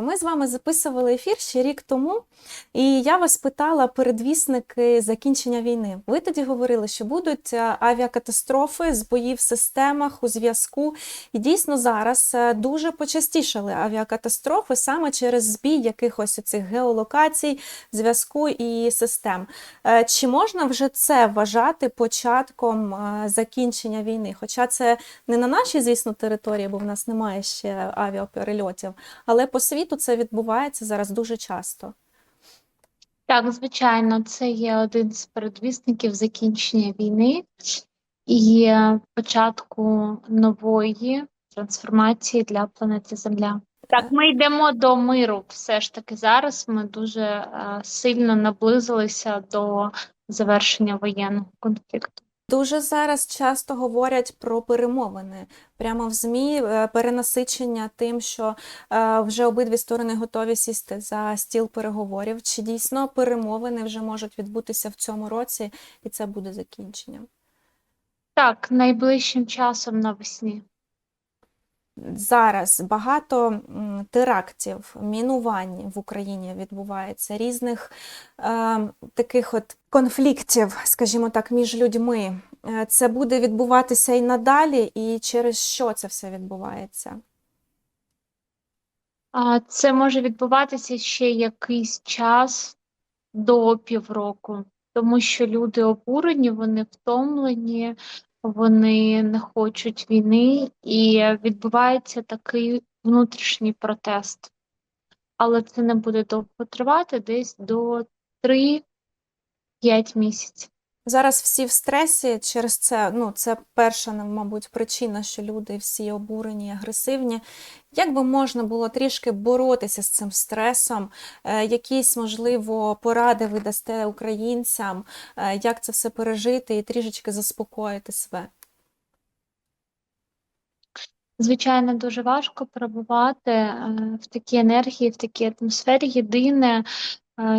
Ми з вами записували ефір ще рік тому, і я вас питала передвісники закінчення війни. Ви тоді говорили, що будуть е, авіакатастрофи, збої в системах у зв'язку. І дійсно зараз е, дуже почастішали авіакатастрофи саме через збій якихось цих геолокацій, зв'язку і систем. Е, Чи можна вже це вважати початком закінчення війни? Хоча це не на нашій, звісно, території, бо в нас немає ще авіаперельотів, але по світу це відбувається зараз дуже часто. Так, звичайно, це є один з передвісників закінчення війни і початку нової трансформації для планети Земля. Так, ми йдемо до миру. Все ж таки зараз ми дуже е, сильно наблизилися до завершення воєнного конфлікту. Дуже зараз часто говорять про перемовини. Прямо в ЗМІ е, перенасичення тим, що е, вже обидві сторони готові сісти за стіл переговорів. Чи дійсно перемовини вже можуть відбутися в цьому році, і це буде закінченням? Так, найближчим часом навесні. Зараз багато терактів, мінувань в Україні відбувається, різних е, таких от конфліктів, скажімо так, між людьми. Е, Це буде відбуватися і надалі, і через що це все відбувається? Це може відбуватися ще якийсь час до півроку, тому що люди обурені, вони втомлені, вони не хочуть війни, і відбувається такий внутрішній протест. Але це не буде довго тривати, десь до 3-5 місяців. Зараз всі в стресі через це. Ну, це перша, мабуть, причина, що люди всі обурені, агресивні. Як би можна було трішки боротися з цим стресом? Е, Якісь, можливо, поради ви дасте українцям, е, як це все пережити і трішечки заспокоїти себе? Звичайно, дуже важко перебувати е, в такій енергії, в такій атмосфері. Єдине,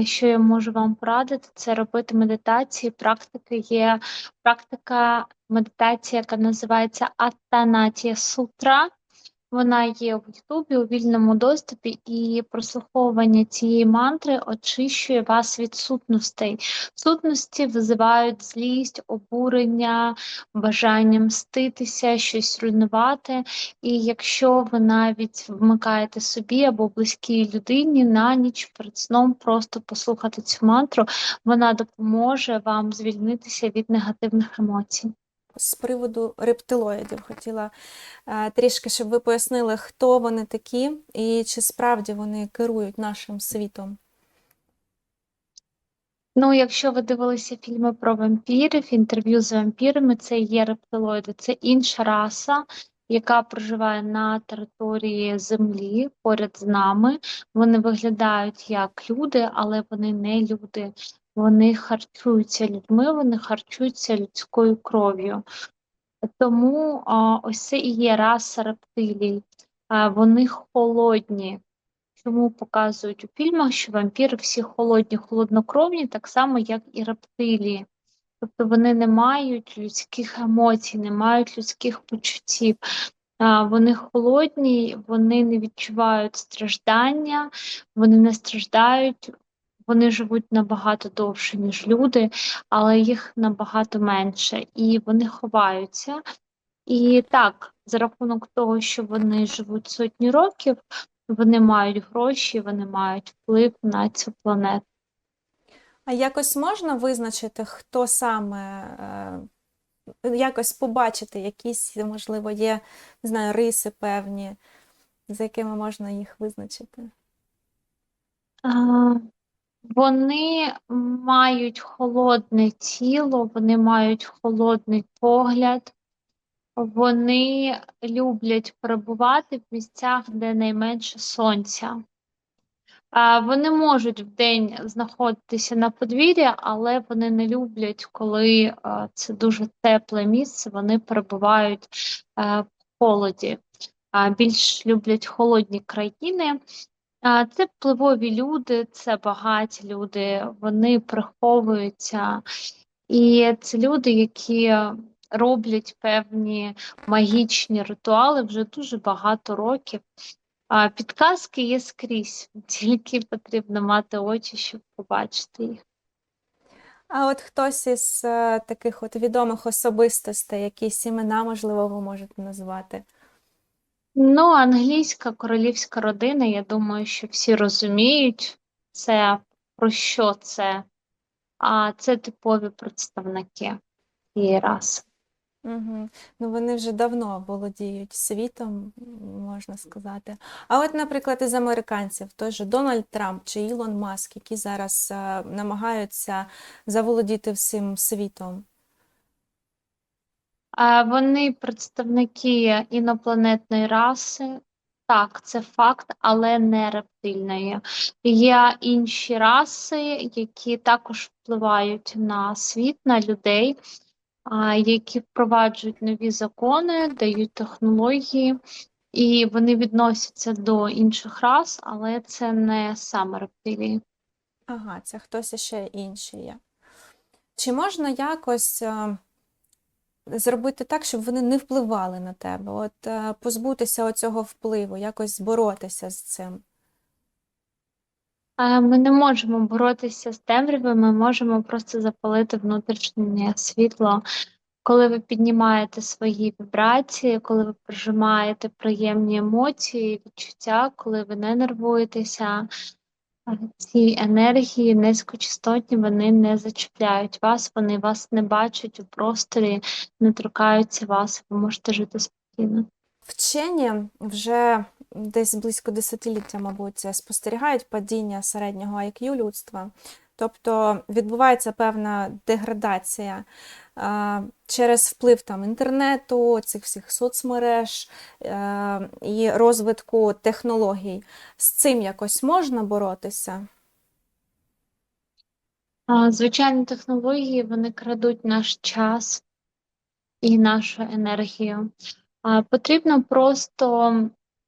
що я можу вам порадити, це робити медитації. Практики є практика медитації, яка називається Аттанатія Сутра. Вона є в Ютубі у вільному доступі, і прослуховування цієї мантри очищує вас від сутностей. Сутності визивають злість, обурення, бажання мститися, щось руйнувати. І якщо ви навіть вмикаєте собі або близькій людині на ніч перед сном просто послухати цю мантру, вона допоможе вам звільнитися від негативних емоцій. З приводу рептилоїдів хотіла е, трішки, щоб ви пояснили, хто вони такі і чи справді вони керують нашим світом. Ну, якщо ви дивилися фільми про вампірів, інтерв'ю з вампірами, це є рептилоїди, це інша раса, яка проживає на території Землі поряд з нами. Вони виглядають як люди, але вони не люди. Вони харчуються людьми, вони харчуються людською кров'ю. Тому а, ось це і є раса рептилій. А, вони холодні. Чому показують у фільмах, що вампіри всі холодні, холоднокровні, так само, як і рептилії. Тобто вони не мають людських емоцій, не мають людських почуттів. Вони холодні, вони не відчувають страждання, вони не страждають, вони живуть набагато довше, ніж люди, але їх набагато менше, і вони ховаються. І так, за рахунок того, що вони живуть сотні років, вони мають гроші, вони мають вплив на цю планету. А якось можна визначити, хто саме, е, якось побачити, якісь, можливо, є, не знаю, риси певні, за якими можна їх визначити? А, Вони мають холодне тіло, вони мають холодний погляд, вони люблять перебувати в місцях, де найменше сонця. Вони можуть вдень знаходитися на подвір'ї, але вони не люблять, коли це дуже тепле місце, вони перебувають в холоді. Більш люблять холодні країни. Це впливові люди, це багаті люди, вони приховуються. І це люди, які роблять певні магічні ритуали вже дуже багато років. Підказки є скрізь, тільки потрібно мати очі, щоб побачити їх. А от хтось із е, таких от відомих особистостей, якісь імена, можливо, ви можете назвати? Ну, англійська королівська родина, я думаю, що всі розуміють це, про що це. А це типові представники цієї раси. Угу. Ну, вони вже давно володіють світом, можна сказати. А от, наприклад, із американців, той же Дональд Трамп чи Ілон Маск, які зараз е, намагаються заволодіти всім світом. Вони представники інопланетної раси. Так, це факт, але не рептильної. Є інші раси, які також впливають на світ, на людей, які впроваджують нові закони, дають технології, і вони відносяться до інших рас, але це не саме рептилії. Ага, це хтось ще інший є. Чи можна якось е, зробити так, щоб вони не впливали на тебе? От е, позбутися оцього впливу, якось боротися з цим? Е, Ми не можемо боротися з темрявою, ми можемо просто запалити внутрішнє світло. Коли ви піднімаєте свої вібрації, коли ви прожимаєте приємні емоції, відчуття, коли ви не нервуєтеся, ці енергії низькочастотні, вони не зачіпляють вас, вони вас не бачать у просторі, не торкаються вас, ви можете жити спокійно. Вчені вже десь близько десятиліття, мабуть, спостерігають падіння середнього IQ людства. Тобто відбувається певна деградація е, через вплив там інтернету, цих всіх соцмереж е, і розвитку технологій. З цим якось можна боротися? А, Звичайні технології вони крадуть наш час і нашу енергію. Потрібно просто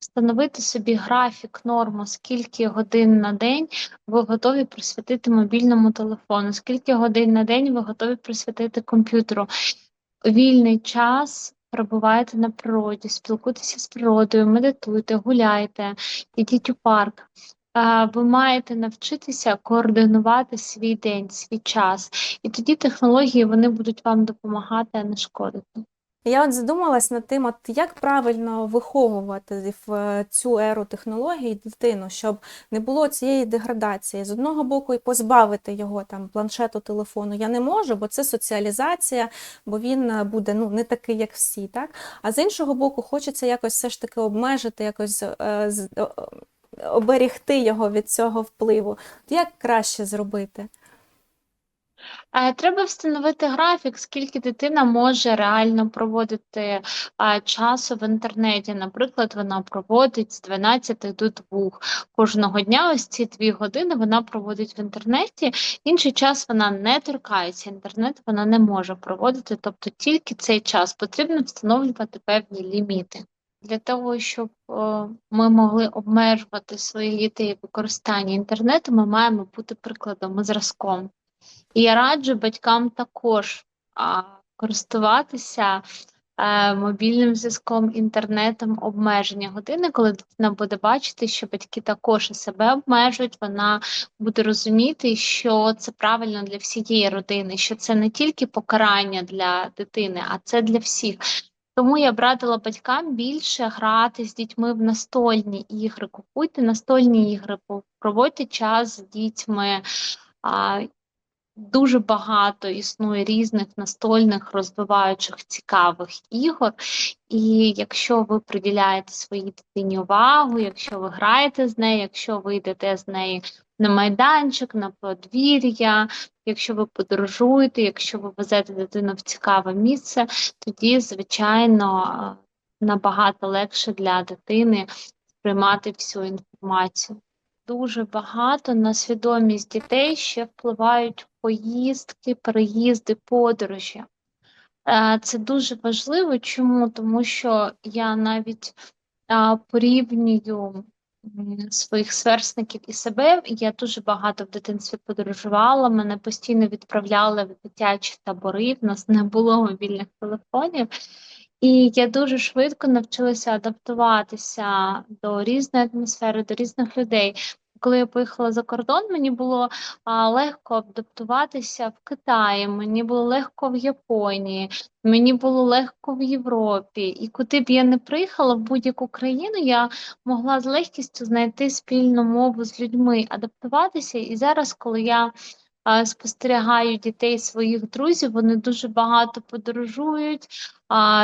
встановити собі графік, норму, скільки годин на день ви готові присвятити мобільному телефону, скільки годин на день ви готові присвятити комп'ютеру. Вільний час перебувайте на природі, спілкуйтеся з природою, медитуйте, гуляйте, ідіть у парк. Ви маєте навчитися координувати свій день, свій час, і тоді технології вони будуть вам допомагати, а не шкодити. Я от задумалась над тим, от як правильно виховувати в е, цю еру технологій дитину, щоб не було цієї деградації. З одного боку, і позбавити його там планшету, телефону я не можу, бо це соціалізація, бо він е, буде ну, не такий, як всі. Так? А з іншого боку, хочеться якось все ж таки обмежити, якось е, з- о- о- оберегти його від цього впливу. Як краще зробити? Треба встановити графік, скільки дитина може реально проводити часу в інтернеті. Наприклад, вона проводить з 12 до 2 кожного дня. Ось ці дві години вона проводить в інтернеті. Інший час вона не торкається інтернет, вона не може проводити. Тобто тільки цей час потрібно встановлювати певні ліміти. Для того, щоб е, ми могли обмежувати свої дітей використання інтернету, ми маємо бути прикладом і зразком. І я раджу батькам також а, користуватися е, мобільним зв'язком, інтернетом, обмеження години, коли дитина буде бачити, що батьки також себе обмежують, вона буде розуміти, що це правильно для всієї родини, що це не тільки покарання для дитини, а це для всіх. Тому я б радила батькам більше грати з дітьми в настольні ігри. Купуйте настольні ігри, проводьте час з дітьми. А, Дуже багато існує різних настольних розвиваючих цікавих ігор. І якщо ви приділяєте своїй дитині увагу, якщо ви граєте з нею, якщо ви йдете з нею на майданчик, на подвір'я, якщо ви подорожуєте, якщо ви везете дитину в цікаве місце, тоді, звичайно, набагато легше для дитини сприймати всю інформацію. Дуже багато на свідомість дітей ще впливають поїздки, переїзди, подорожі. Е, Це дуже важливо. Чому? Тому що я навіть порівнюю своїх сверстників і себе. Я дуже багато в дитинстві подорожувала, мене постійно відправляли в дитячі табори, в нас не було мобільних телефонів. І я дуже швидко навчилася адаптуватися до різної атмосфери, до різних людей. Коли я поїхала за кордон, мені було а, легко адаптуватися в Китаї, мені було легко в Японії, мені було легко в Європі. І куди б я не приїхала в будь-яку країну, я могла з легкістю знайти спільну мову з людьми, адаптуватися. І зараз, коли я а, спостерігаю дітей своїх друзів, вони дуже багато подорожують,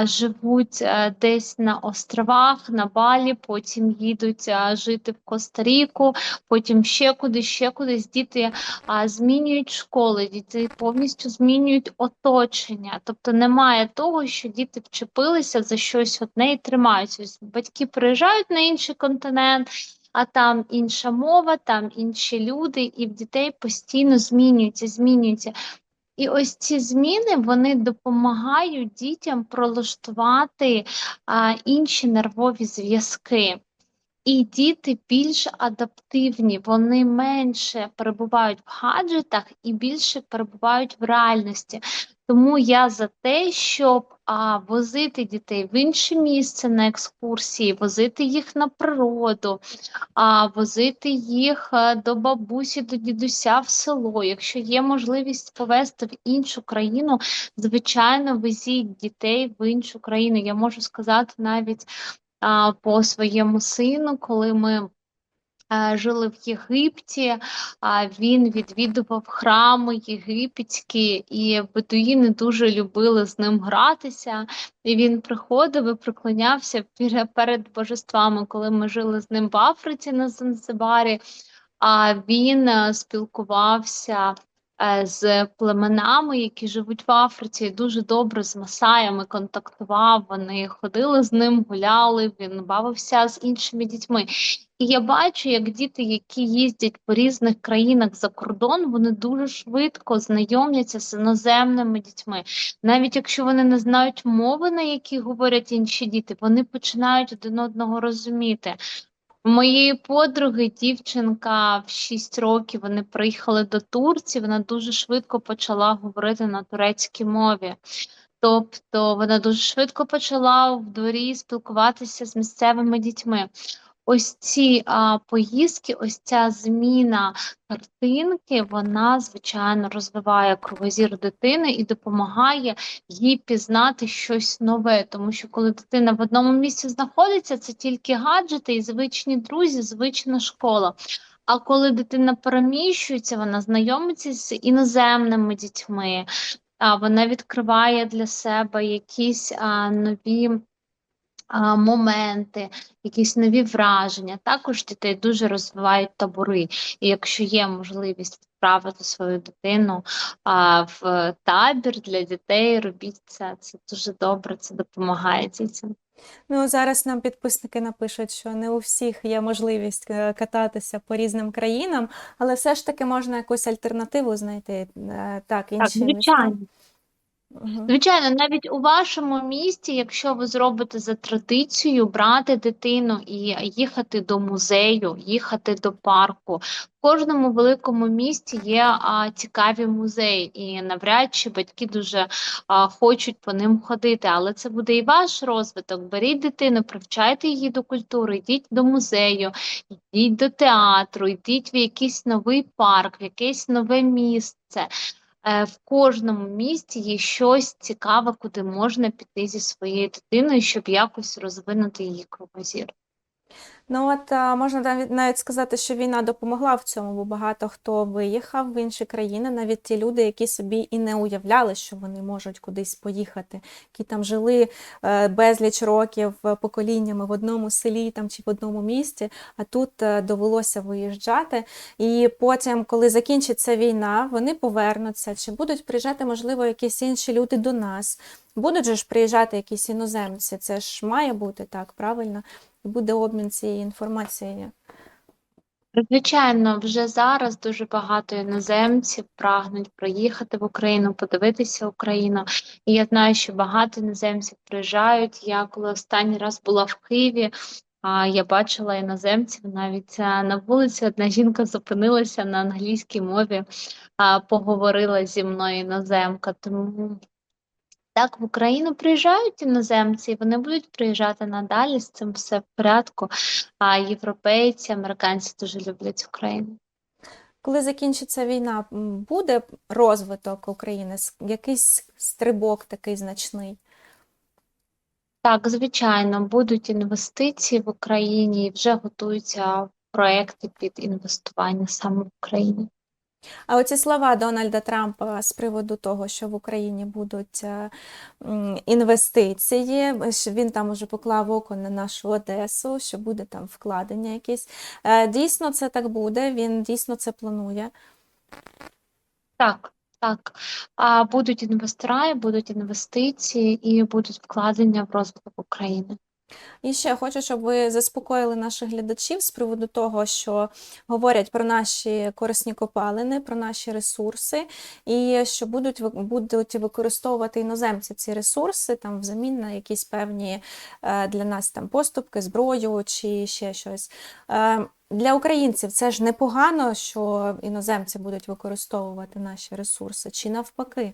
живуть е, десь на островах, на Балі, потім їдуть а, жити в Коста-Ріку, потім ще кудись, ще кудись. Діти а, змінюють школи, діти повністю змінюють оточення. Тобто немає того, що діти вчепилися за щось одне і тримаються. Батьки приїжджають на інший континент. А там інша мова, там інші люди, і в дітей постійно змінюються, змінюються. І ось ці зміни вони допомагають дітям пролаштувати а, інші нервові зв'язки. І діти більш адаптивні, вони менше перебувають в гаджетах і більше перебувають в реальності. Тому я за те, щоб а, возити дітей в інше місце на екскурсії, возити їх на природу, а, возити їх е, до бабусі, до дідуся в село. Якщо є можливість повезти в іншу країну, звичайно, везіть дітей в іншу країну. Я можу сказати навіть а, по своєму сину, коли ми жили в Єгипті, він відвідував храми єгипетські, і бедуїни дуже любили з ним гратися. І він приходив і приклонявся перед божествами, коли ми жили з ним в Африці на Занзибарі. А він е, спілкувався е, з племенами, які живуть в Африці, дуже добре з масаями контактував. Вони ходили з ним, гуляли, він бавився з іншими дітьми. І я бачу, як діти, які їздять по різних країнах за кордон, вони дуже швидко знайомляться з іноземними дітьми. Навіть якщо вони не знають мови, на якій говорять інші діти, вони починають один одного розуміти. Моєї подруги дівчинка в 6 років вони приїхали до Турції, вона дуже швидко почала говорити на турецькій мові. Тобто вона дуже швидко почала в дворі спілкуватися з місцевими дітьми. Ось ці а, поїздки, ось ця зміна картинки, вона, звичайно, розвиває кровозір дитини і допомагає їй пізнати щось нове. Тому що коли дитина в одному місці знаходиться, це тільки гаджети і звичні друзі, звична школа. А коли дитина переміщується, вона знайомиться з іноземними дітьми, а вона відкриває для себе якісь а, нові моменти, якісь нові враження. Також дітей дуже розвивають табори. І якщо є можливість відправити свою дитину а, в табір для дітей, робіть це. Це дуже добре, це допомагає дітям. Ну, зараз нам підписники напишуть, що не у всіх є можливість е, кататися по різним країнам, але все ж таки можна якусь альтернативу знайти. е, Так, Так, інші міста. звичайно. Звичайно, навіть у вашому місті, якщо ви зробите за традицією брати дитину і їхати до музею, їхати до парку. В кожному великому місті є а, цікаві музеї, і навряд чи батьки дуже а, хочуть по ним ходити. Але це буде і ваш розвиток. Беріть дитину, привчайте її до культури, йдіть до музею, йдіть до театру, йдіть в якийсь новий парк, в якесь нове місце. Е, В кожному місті є щось цікаве, куди можна піти зі своєю дитиною, щоб якось розвинути її кругозір. Ну от можна навіть сказати, що війна допомогла в цьому, бо багато хто виїхав в інші країни, навіть ті люди, які собі і не уявляли, що вони можуть кудись поїхати, які там жили е, безліч років е, поколіннями в одному селі там чи в одному місті, а тут е, довелося виїжджати. І потім, коли закінчиться війна, вони повернуться, чи будуть приїжджати, можливо, якісь інші люди до нас. Будуть же ж приїжджати якісь іноземці, це ж має бути так, правильно? Буде обмін цією інформацією. Звичайно, вже зараз дуже багато іноземців прагнуть приїхати в Україну, подивитися Україну. І я знаю, що багато іноземців приїжджають. Я коли останній раз була в Києві, я бачила іноземців навіть на вулиці. Одна жінка зупинилася на англійській мові, поговорила зі мною іноземка. Тому Так, в Україну приїжджають іноземці, і вони будуть приїжджати надалі, з цим все в порядку. А європейці, американці дуже люблять Україну. Коли закінчиться війна, буде розвиток України, якийсь стрибок такий значний? Так, звичайно, будуть інвестиції в Україні і вже готуються проекти під інвестування саме в Україні. А оці слова Дональда Трампа з приводу того, що в Україні будуть е, інвестиції, він там уже поклав око на нашу Одесу, що буде там вкладення якісь. Е, Дійсно, це так буде, він дійсно це планує. Так, так. А будуть інвестора, будуть інвестиції і будуть вкладення в розвиток України. І ще хочу, щоб ви заспокоїли наших глядачів з приводу того, що говорять про наші корисні копалини, про наші ресурси, і що будуть, будуть використовувати іноземці ці ресурси там взамін на якісь певні е, для нас там поступки, зброю чи ще щось. Е, Для українців це ж непогано, що іноземці будуть використовувати наші ресурси, чи навпаки.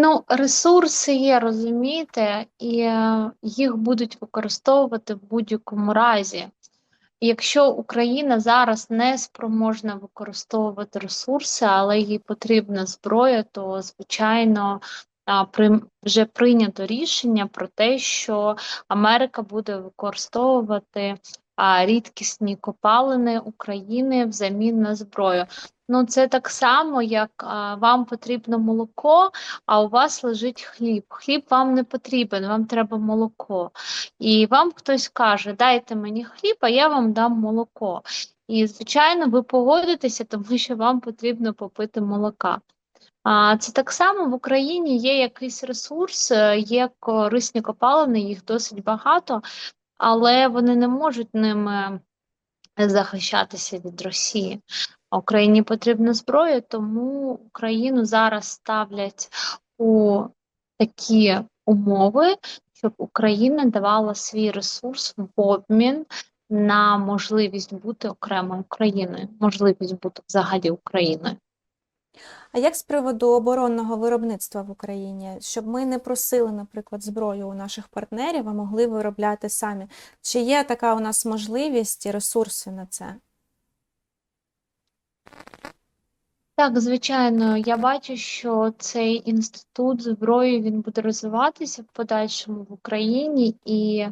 Ну, ресурси є, розумієте, і е, їх будуть використовувати в будь-якому разі. Якщо Україна зараз не спроможна використовувати ресурси, але їй потрібна зброя, то звичайно вже прийнято рішення про те, що Америка буде використовувати рідкісні копалини України взамін на зброю. Ну, це так само, як а, вам потрібно молоко, а у вас лежить хліб. Хліб вам не потрібен, вам треба молоко. І вам хтось каже, дайте мені хліб, а я вам дам молоко. І, звичайно, ви погодитеся, тому що вам потрібно попити молока. А це так само в Україні є якийсь ресурс, е, є корисні копалини, їх досить багато, але вони не можуть ними захищатися від Росії. А Україні потрібна зброя, тому Україну зараз ставлять у такі умови, щоб Україна давала свій ресурс в обмін на можливість бути окремою країною, можливість бути взагалі Україною. А як з приводу оборонного виробництва в Україні, щоб ми не просили, наприклад, зброю у наших партнерів, а могли виробляти самі? Чи є така у нас можливість і ресурси на це? Так, звичайно, я бачу, що цей інститут зброї він буде розвиватися в подальшому в Україні, і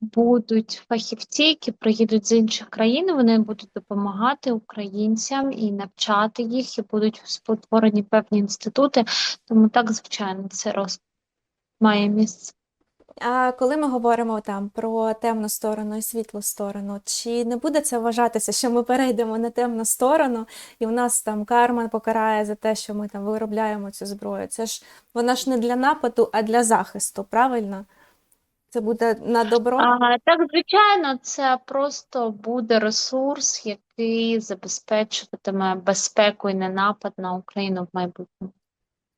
будуть фахівці, які приїдуть з інших країн, вони будуть допомагати українцям і навчати їх, і будуть спотворені певні інститути. Тому так, звичайно, це роз має місце. А коли ми говоримо там про темну сторону і світлу сторону, чи не буде це вважатися, що ми перейдемо на темну сторону, і в нас там карма покарає за те, що ми там виробляємо цю зброю? Це ж вона ж не для нападу, а для захисту, правильно? Це буде на добро? А, так, звичайно, це просто буде ресурс, який забезпечуватиме безпеку і ненапад на Україну в майбутньому.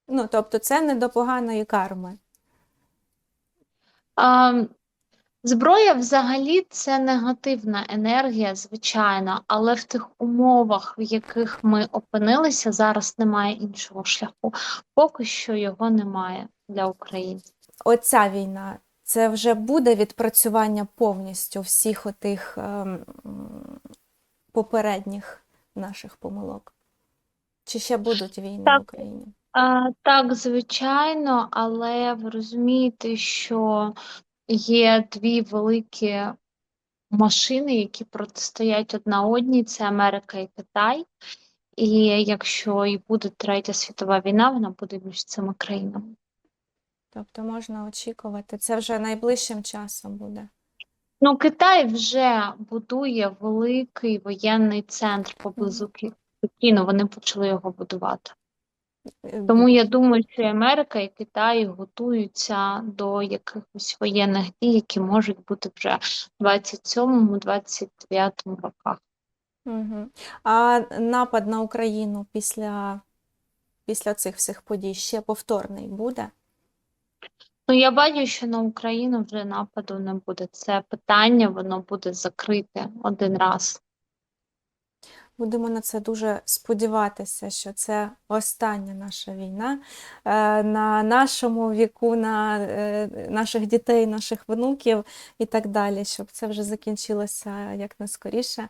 Ну, тобто це не до поганої карми. А, зброя взагалі це негативна енергія, звичайно, але в тих умовах, в яких ми опинилися, зараз немає іншого шляху. Поки що його немає для України. Оця війна, це вже буде відпрацювання повністю всіх отих ем, попередніх наших помилок? Чи ще будуть війни Так. в Україні? А, так, звичайно, але ви розумієте, що є дві великі машини, які протистоять одна одній, це Америка і Китай. І якщо і буде третя світова війна, вона буде між цими країнами. Тобто можна очікувати, це вже найближчим часом буде. Ну, Китай вже будує великий воєнний центр поблизу Пекіну. Вони почали його будувати. Е, Тому я думаю, що і Америка і Китай готуються до якихось воєнних дій, які можуть бути вже в 27-29 роках. Мгм. А напад на Україну після, після цих всіх подій ще повторний буде? Ну, я бачу, що на Україну вже нападу не буде. Це питання, воно буде закрите один раз. Будемо на це дуже сподіватися, що це остання наша війна е, на нашому віку, на е, наших дітей, наших внуків і так далі, щоб це вже закінчилося якнайскоріше.